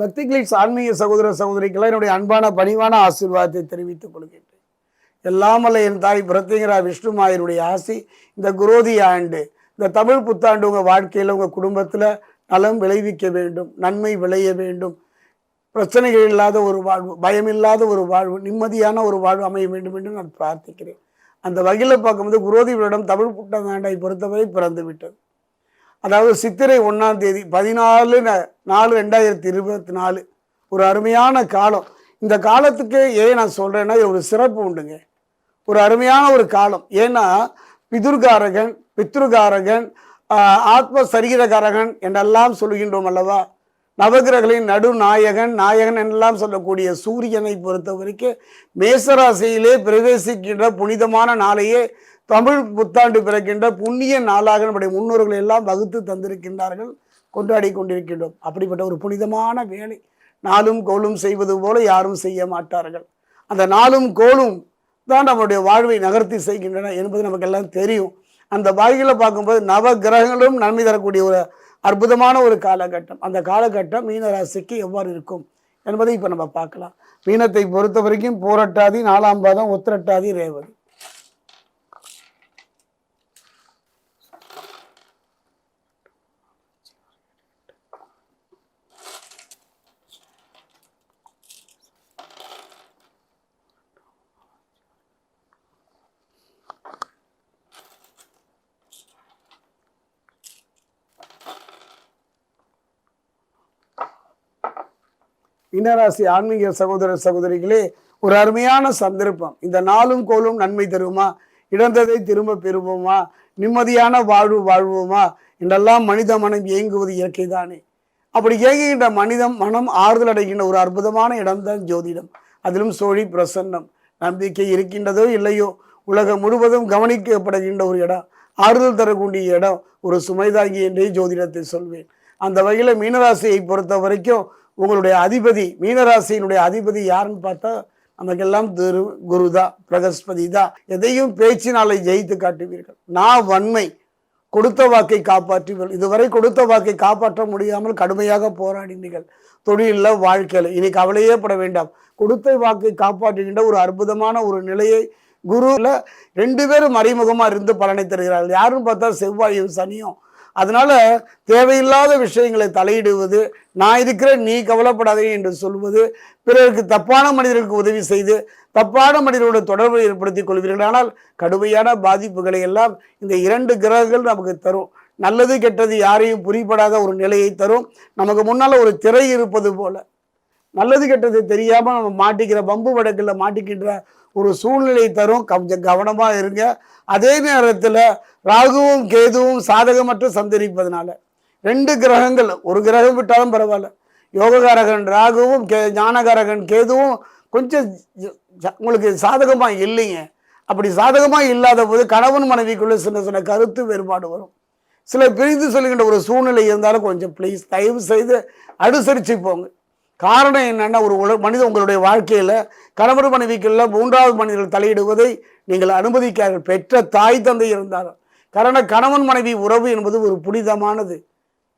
பக்தி கிளிக்ஸ் ஆன்மீக சகோதர சகோதரிக்கெல்லாம் என்னுடைய அன்பான பணிவான ஆசீர்வாதத்தை தெரிவித்துக் கொள்கின்றேன். எல்லாமல்ல என் தாய் பிரத்யங்கரா விஷ்ணுமாயருடைய ஆசி இந்த குரோதி ஆண்டு இந்த தமிழ் புத்தாண்டு உங்கள் வாழ்க்கையில் உங்கள் குடும்பத்தில் நலம் விளைவிக்க வேண்டும் நன்மை விளைய வேண்டும். பிரச்சனைகள் இல்லாத ஒரு வாழ்வு பயமில்லாத ஒரு வாழ்வு நிம்மதியான ஒரு வாழ்வு அமைய வேண்டும் என்று நான் பிரார்த்திக்கிறேன். அந்த வகையில் பார்க்கும்போது குரோதி வருடம் தமிழ் புத்தாண்டை பொறுத்தவரை பிறந்து விட்டது அதாவது சித்திரை ஒன்றாம் தேதி பதினாலு நாலு ரெண்டாயிரத்தி இருபத்தி நாலு. ஒரு அருமையான காலம். இந்த காலத்துக்கு ஏன் நான் சொல்கிறேன்னா இது ஒரு சிறப்பு உண்டுங்க. ஒரு அருமையான ஒரு காலம். ஏன்னா பிதுர்காரகன் பித்ருகாரகன் ஆத்ம சரீரகாரகன் என்றெல்லாம் சொல்கின்றோம் அல்லவா? நவகிரகளின் நடுநாயகன் நாயகன் என்றெல்லாம் சொல்லக்கூடிய சூரியனை பொறுத்த வரைக்கும் மேசராசியிலே பிரவேசிக்கின்ற புனிதமான நாளையே தமிழ் புத்தாண்டு பிறக்கின்ற புண்ணிய நாளாக நம்முடைய முன்னோர்கள் எல்லாம் வகுத்து தந்திருக்கின்றார்கள் கொண்டாடி கொண்டிருக்கின்றோம். அப்படிப்பட்ட ஒரு புனிதமான வேலை. நாளும் கோலும் செய்வது போல யாரும் செய்ய மாட்டார்கள். அந்த நாளும் கோலும் தான் நம்முடைய வாழ்வை நகர்த்தி செய்கின்றன என்பது நமக்கு எல்லாம் தெரியும். அந்த வாழ்க்கையில் பார்க்கும்போது நவ கிரகங்களும் நன்மை தரக்கூடிய ஒரு அற்புதமான ஒரு காலகட்டம். அந்த காலகட்டம் மீனராசிக்கு எவ்வாறு இருக்கும் என்பதை இப்போ நம்ம பார்க்கலாம். மீனத்தை பொறுத்த வரைக்கும் போரட்டாதி நாலாம் பாதம் உத்திரட்டாதி ரேவதி. மீனராசி ஆன்மீக சகோதர சகோதரிகளே ஒரு அருமையான சந்தர்ப்பம். இந்த நாளும் கோலும் நன்மை தருமா? இழந்ததை திரும்ப பெறுவோமா? நிம்மதியான வாழ்வு வாழ்வோமா? என்றெல்லாம் மனித மனம் இயங்குவது இயற்கை தானே அப்படி இயங்குகின்ற மனிதம் மனம் ஆறுதல் அடைகின்ற ஒரு அற்புதமான இடம்தான் ஜோதிடம். அதிலும் சோழி பிரசன்னம். நம்பிக்கை இருக்கின்றதோ இல்லையோ? உலகம் முழுவதும் கவனிக்கப்படுகின்ற ஒரு இடம். ஆறுதல் தரக்கூடிய இடம். ஒரு சுமைதாங்கி என்றே ஜோதிடத்தை சொல்வேன். அந்த வகையில் மீனராசியை பொறுத்த வரைக்கும் உங்களுடைய அதிபதி மீனராசியினுடைய அதிபதி யாருன்னு பார்த்தா நமக்கெல்லாம் திரு குருதா பிரகஸ்பதி தான் எதையும் பேச்சினாலே ஜெயித்து காட்டுவீர்கள். நான் வன்மை கொடுத்த வாக்கை காப்பாற்றுவீர்கள். இதுவரை கொடுத்த வாக்கை காப்பாற்ற முடியாமல் கடுமையாக போராடினீர்கள். தொழிலில் வாழ்க்கையில் இனி கவலையே பட வேண்டாம். கொடுத்த வாக்கை காப்பாற்றுகின்ற ஒரு அற்புதமான ஒரு நிலையை குருவில் ரெண்டு பேரும் மறைமுகமாக இருந்து பலனை தருகிறார்கள். யாருன்னு பார்த்தா செவ்வாயும் சனியும். அதனால் தேவையில்லாத விஷயங்களை தலையிடுவது நான் இருக்கிறேன் நீ கவலைப்படாதே என்று சொல்வது பிறருக்கு தப்பான மனிதர்களுக்கு உதவி செய்து தப்பான மனிதர்களோட தொடர்பை ஏற்படுத்திக் கொள்வீர்கள். ஆனால் கடுமையான பாதிப்புகளை எல்லாம் இந்த இரண்டு கிரகங்கள் நமக்கு தரும். நல்லது கெட்டது யாரையும் புரிபடாத ஒரு நிலையை தரும். நமக்கு முன்னால் ஒரு திரை இருப்பது போல. நல்லது கெட்டது தெரியாமல் நம்ம மாட்டிக்கிற பம்பு வடக்கில் மாட்டிக்கின்ற ஒரு சூழ்நிலை தரும். கொஞ்சம் கவனமாக இருங்க. அதே நேரத்தில் ராகுவும் கேதுவும் சாதகமற்று சந்தரிப்பதனால ரெண்டு கிரகங்கள் ஒரு கிரகம் விட்டாலும் பரவாயில்ல. யோககாரகன் ராகுவும் கே ஞானகாரகன் கேதுவும் கொஞ்சம் உங்களுக்கு சாதகமாக இல்லைங்க. அப்படி சாதகமாக இல்லாத போது கணவன் மனைவிக்குள்ளே சின்ன சின்ன கருத்து வேறுபாடு வரும். சில பிரிந்து சொல்லுகின்ற ஒரு சூழ்நிலை இருந்தாலும் கொஞ்சம் ப்ளீஸ் தயவு செய்து அனுசரிச்சு போங்க. காரணம் என்னென்னா ஒரு உல மனித உங்களுடைய வாழ்க்கையில் கணவன் மனைவிக்குள்ள மூன்றாவது மனிதர்கள் தலையிடுவதை நீங்கள் அனுமதிக்கார்கள் பெற்ற தாய் தந்தை இருந்தாலும். காரணம் கணவன் மனைவி உறவு என்பது ஒரு புனிதமானது.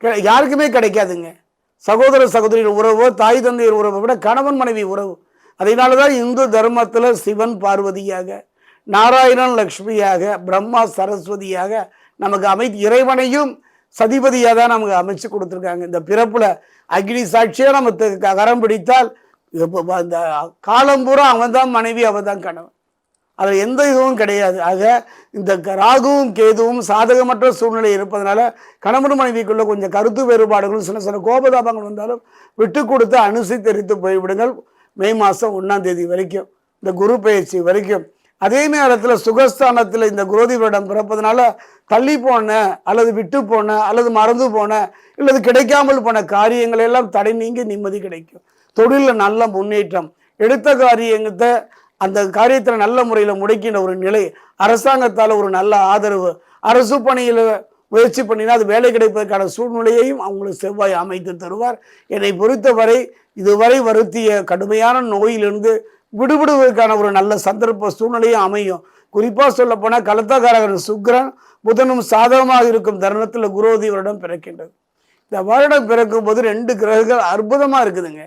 கெ- யாருக்குமே கிடைக்காதுங்க. சகோதர சகோதரிகள் உறவோ தாய் தந்தையர் உறவை விட கணவன் மனைவி உறவு. அதனால தான் இந்து தர்மத்தில் சிவன் பார்வதியாக நாராயணன் லக்ஷ்மியாக பிரம்மா சரஸ்வதியாக நமக்கு அமை இறைவனையும் சதிபதியாக தான் நமக்கு அமைச்சு கொடுத்துருக்காங்க. இந்த பிறப்பில் அக்னி சாட்சியாக நம்ம க- கரம் பிடித்தால் அந்த காலம் பூரா அவன் தான் மனைவி அவன் தான் கணவன். அதில் எந்த இதுவும் கிடையாது. ஆக இந்த க- ராகுவும் கேதுவும் சாதகமற்ற சூழ்நிலை இருப்பதனால கணவன் மனைவிக்குள்ள கொஞ்சம் கருத்து வேறுபாடுகளும் சில சில கோபதாபங்கள் வந்தாலும் விட்டு கொடுத்து அனுசரித்தரித்து போய்விடுங்கள். மே மாதம் ஒன்றாம் தேதி வரைக்கும் இந்த குரு பயிற்சி வரைக்கும் அதே நேரத்தில் சுகஸ்தானத்தில் இந்த குரோதி வருடம் பிறப்பதனால தள்ளி போன அல்லது விட்டு போன அல்லது மறந்து போன அல்லது கிடைக்காமல் போன காரியங்கள் எல்லாம் தடை நீங்கி நிம்மதி கிடைக்கும். தொழிலில் நல்ல முன்னேற்றம். எடுத்த காரியத்தை அந்த காரியத்தில் நல்ல முறையில் முடக்கின்ற ஒரு நிலை அரசாங்கத்தால் ஒரு நல்ல ஆதரவு அரசு பணியில் முயற்சி பண்ணினா அது வேலை கிடைப்பதற்கான சூழ்நிலையையும் அவங்களுக்கு செவ்வாய் அமைத்து தருவார். என்னை பொறுத்தவரை இதுவரை வருத்திய கடுமையான நோயிலிருந்து விடுபடுவதற்கான ஒரு நல்ல சந்தர்ப்ப சூழ்நிலையும் அமையும். குறிப்பாக சொல்ல போனால் கலத்தகாரகன் சுக்ரன் புதனும் சாதகமாக இருக்கும் தருணத்தில் குரோதி வருடம் பிறக்கின்றது. இந்த வருடம் பிறக்கும் போது ரெண்டு கிரகங்கள் அற்புதமாக இருக்குதுங்க.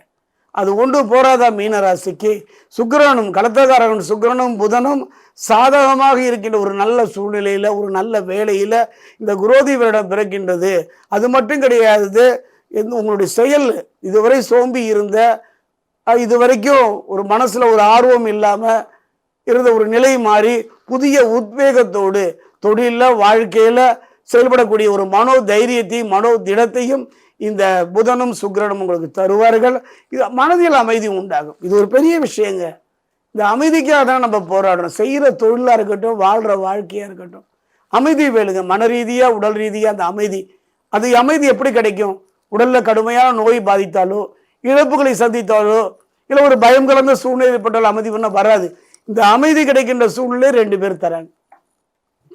அது ஒன்று போராதா மீன ராசிக்கு சுக்கிரனும் கலத்தகாரகன் சுக்கிரனும் புதனும் சாதகமாக இருக்கின்ற ஒரு நல்ல சூழ்நிலையில் ஒரு நல்ல வேலையில் இந்த குரோதி வருடம் பிறக்கின்றது. அது மட்டும் கிடையாது உங்களுடைய செயல் இதுவரை சோம்பி இருந்த இது வரைக்கும் ஒரு மனசில் ஒரு ஆர்வம் இல்லாமல் இருந்த ஒரு நிலை மாறி புதிய உத்வேகத்தோடு தொழிலில் வாழ்க்கையில் செயல்படக்கூடிய ஒரு மனோ தைரியத்தையும் மனோ திடத்தையும் இந்த புதனும் சுக்கிரனும் உங்களுக்கு தருவார்கள். இது மனதில் அமைதி உண்டாகும். இது ஒரு பெரிய விஷயங்க. இந்த அமைதிக்காக தான் நம்ம போராடணும் செய்கிற தொழிலாக இருக்கட்டும் வாழ்கிற வாழ்க்கையாக இருக்கட்டும். அமைதி வேணுங்க. மன ரீதியாக உடல் ரீதியாக அந்த அமைதி. அது அமைதி எப்படி கிடைக்கும்? உடலில் கடுமையான நோய் பாதித்தாலோ இழப்புகளை சந்தித்தாலோ இல்லை ஒரு பயம் கலந்த சூழ்நிலை ஏற்பட்டாலும் அமைதி பண்ண வராது. இந்த அமைதி கிடைக்கின்ற சூழ்நிலை ரெண்டு பேர் தராங்க.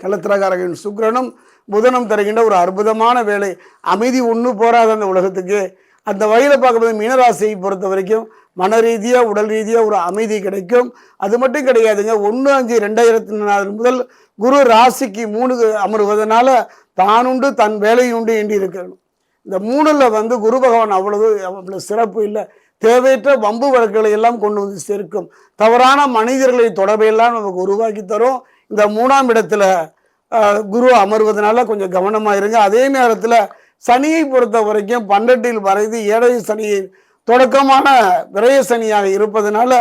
கலத்திரகாரகன் சுக்கிரனும் புதனும் தருகின்ற ஒரு அற்புதமான வேலை. அமைதி ஒன்று போராது அந்த உலகத்துக்கு. அந்த வகையில் பார்க்கும்போது மீனராசியை பொறுத்த வரைக்கும் மன ரீதியாக உடல் ரீதியாக ஒரு அமைதி கிடைக்கும். அது மட்டும் கிடையாதுங்க. ஒன்று அஞ்சு ரெண்டாயிரத்தி நாலு முதல் குரு ராசிக்கு மூணு அமருவதனால தானுண்டு தன் வேலையுண்டு என்று இருக்கணும் இந்த மூணில் வந்து குரு பகவான் அவ்வளவு அவ்வளவு சிறப்பு இல்லை. தேவையற்ற வம்பு வழக்குகளை எல்லாம் கொண்டு வந்து சேர்க்கும். தவறான மனிதர்களை தொடர்பையெல்லாம் நமக்கு உருவாக்கி தரும். இந்த மூணாம் இடத்துல குரு அமர்வதனால கொஞ்சம் கவனமாக இருங்க. அதே நேரத்தில் சனியை பொறுத்த வரைக்கும் பன்னெண்டில் வரைந்து ஏழை சனியை தொடக்கமான விரய சனியாக இருப்பதனால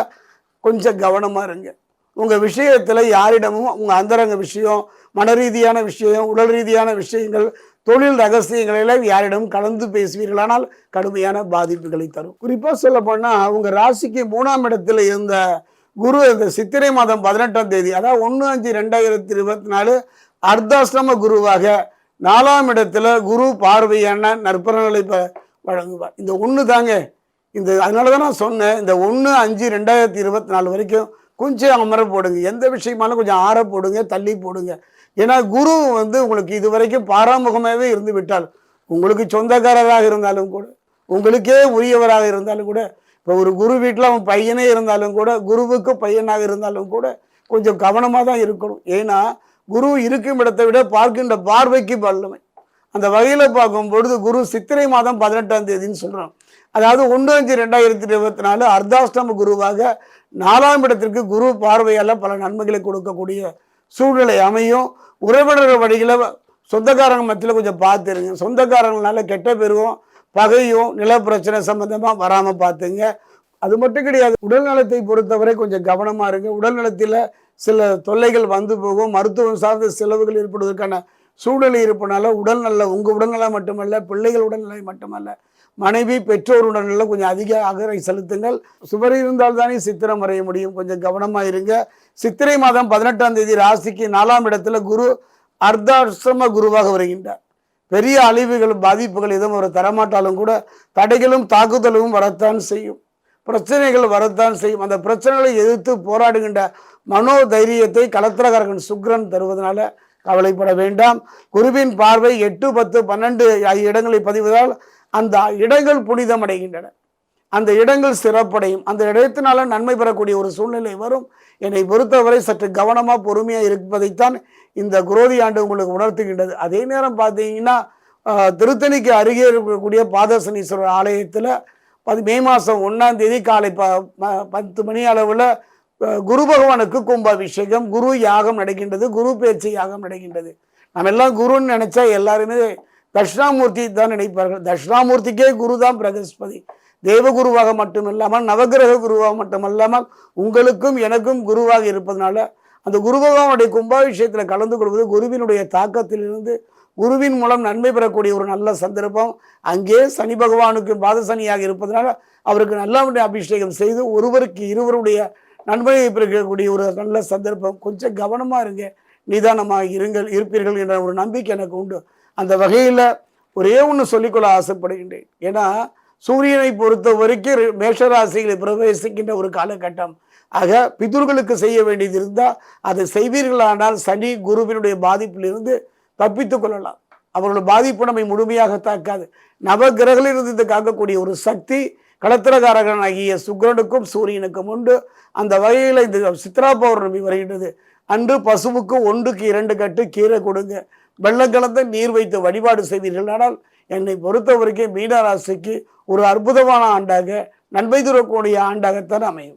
கொஞ்சம் கவனமாக இருங்க. உங்கள் விஷயத்தில் யாரிடமும் உங்கள் அந்தரங்க விஷயம் மன ரீதியான விஷயம் உடல் ரீதியான விஷயங்கள் தொழில் ரகசியங்களில் யாரிடம் கலந்து பேசுவீர்களானால் கடுமையான பாதிப்புகளை தரும். குறிப்பா சொல்ல போனா உங்க ராசிக்கு மூணாம் இடத்துல இருந்த குரு இந்த சித்திரை மாதம் பதினெட்டாம் தேதி அதாவது ஒன்று அஞ்சு ரெண்டாயிரத்தி இருபத்தி நாலு அர்த்தாசிரம குருவாக நாலாம் இடத்துல குரு பார்வையான நற்பலன்களை வழங்குவார். இந்த ஒன்று தாங்க. இந்த அதனால தான் நான் சொன்னேன் இந்த ஒன்று அஞ்சு ரெண்டாயிரத்தி இருபத்தி நாலு வரைக்கும் கொஞ்சம் அமர போடுங்க. எந்த விஷயமாலும் கொஞ்சம் ஆற போடுங்க தள்ளி போடுங்க. ஏன்னா குரு வந்து உங்களுக்கு இது வரைக்கும் பாராமுகமாகவே இருந்து விட்டால் உங்களுக்கு சொந்தக்காரராக இருந்தாலும் கூட உங்களுக்கே உரியவராக இருந்தாலும் கூட இப்போ ஒரு குரு வீட்டில் அவன் பையனே இருந்தாலும் கூட குருவுக்கு பையனாக இருந்தாலும் கூட கொஞ்சம் கவனமாக தான் இருக்கணும். ஏன்னா குரு இருக்கும் இடத்தை விட பார்க்கின்ற பார்வைக்கு வல்லமை. அந்த வகையில் பார்க்கும் பொழுது குரு சித்திரை மாதம் பதினெட்டாம் தேதின்னு சொல்கிறோம் அதாவது ஒன்று அஞ்சு ரெண்டாயிரத்தி இருபத்தி நாலு அர்த்தாஷ்டம குருவாக நாலாம் இடத்திற்கு குரு பார்வையால் பல நன்மைகளை கொடுக்கக்கூடிய சூழ்நிலை அமையும். உறவினர் வழியில் சொந்தக்காரங்க மத்தியில் கொஞ்சம் பார்த்துருங்க. சொந்தக்காரங்களால கெட்ட பெருவும் பகையும் நிலப்பிரச்சனை சம்பந்தமாக வராமல் பார்த்துங்க. அது மட்டும் கிடையாது. உடல் நலத்தை பொறுத்தவரை கொஞ்சம் கவனமாக இருங்க. உடல் நலத்தில் சில தொல்லைகள் வந்து போகும். மருத்துவம் சார்ந்த செலவுகள் ஏற்படுவதற்கான சூழ்நிலை இருப்பனால உடல்நல உங்கள் உடல்நலம் மட்டுமல்ல பிள்ளைகள் உடல்நிலை மட்டுமல்ல மனைவி பெற்றோருடன் உடல்நல கொஞ்சம் அதிக அகரை செலுத்துங்கள். சுவர் இருந்தால் தானே சித்திரம் வரைய முடியும். கொஞ்சம் கவனமாக இருங்க. சித்திரை மாதம் பதினெட்டாம் தேதி ராசிக்கு நாலாம் இடத்துல குரு அர்த்தாசிரம குருவாக வருகின்றார். பெரிய அழிவுகள் பாதிப்புகள் எதுவும் அவர் தரமாட்டாலும் கூட தடைகளும் தாக்குதலும் வரத்தான் செய்யும். பிரச்சனைகள் வரத்தான் செய்யும். அந்த பிரச்சனைகளை எதிர்த்து போராடுகின்ற மனோ தைரியத்தை கலத்திரகாரகன் சுக்ரன் தருவதனால கவலைப்பட வேண்டாம். குருவின் பார்வை எட்டு பத்து பன்னெண்டு ஆகிய இடங்களை பதிவதால் அந்த இடங்கள் புனிதம் அடைகின்றன அந்த இடங்கள் சிறப்படையும். அந்த இடத்தினால நன்மை பெறக்கூடிய ஒரு சூழ்நிலை வரும். என்னை பொறுத்தவரை சற்று கவனமாக பொறுமையாக இருப்பதைத்தான் இந்த குரோதி ஆண்டு உங்களுக்கு உணர்த்துகின்றது. அதே நேரம் பார்த்தீங்கன்னா திருத்தணிக்கு அருகே இருக்கக்கூடிய பாதசனீஸ்வரர் ஆலயத்தில் பதி மே மாதம் ஒன்றாம் தேதி காலை ப ப- பத்து மணி அளவில் குரு பகவானுக்கு கும்பாபிஷேகம் குரு யாகம் நடக்கின்றது குரு பேச்சு யாகம் நடக்கின்றது. நம்ம எல்லாம் குருன்னு நினச்சா எல்லாருமே தட்சிணாமூர்த்தி தான் நினைப்பார்கள். தட்சிணாமூர்த்திக்கே குரு தான் பிரகஸ்பதி. தேவகுருவாக மட்டுமில்லாமல் நவகிரக குருவாக மட்டுமல்லாமல் உங்களுக்கும் எனக்கும் குருவாக இருப்பதனால அந்த குரு பகவானுடைய கும்பாபிஷேகத்தில் கலந்து கொள்வது குருவினுடைய தாக்கத்திலிருந்து குருவின் மூலம் நன்மை பெறக்கூடிய ஒரு நல்ல சந்தர்ப்பம். அங்கே சனி பகவானுக்கு பாதசனியாக இருப்பதனால அவருக்கு நல்ல அபிஷேகம் செய்து ஒருவருக்கு இருவருடைய நன்மையை பெறக்கூடிய ஒரு நல்ல சந்தர்ப்பம். கொஞ்சம் கவனமாக இருங்க. நிதானமாக இருங்கள் இருப்பீர்கள் என்ற ஒரு நம்பிக்கை எனக்கு உண்டு. அந்த வகையில் ஒரே ஒன்று சொல்லிக்கொள்ள ஆசைப்படுகின்றேன். ஏன்னா சூரியனை பொறுத்த வரைக்கும் மேஷராசியில் பிரவேசிக்கின்ற ஒரு காலகட்டம். ஆக பிதுர்களுக்கு செய்ய வேண்டியது இருந்தால் அதை செய்வீர்களானால் சனி குருவினுடைய பாதிப்பிலிருந்து தப்பித்து கொள்ளலாம். அவர்களோட பாதிப்பு நம்மை முழுமையாக தாக்காது. நவகிரகளிலிருந்து இது காக்கக்கூடிய ஒரு சக்தி களத்திரகாரகன் ஆகிய சுக்கிரனுக்கும் சூரியனுக்கும் உண்டு. அந்த வகையில் இந்த சித்ரா பௌர்ணமி வருகின்றது. அன்று பசுவுக்கு ஒன்றுக்கு இரண்டு கட்டு கீரை கொடுங்க. வெள்ளம் கலந்த நீர் வைத்து வழிபாடு செய்தீர்கள். ஆனால் என்னை பொறுத்தவரைக்கும் மீனராசிக்கு ஒரு அற்புதமான ஆண்டாக நன்மை தரக்கூடிய ஆண்டாகத்தான் அமையும்.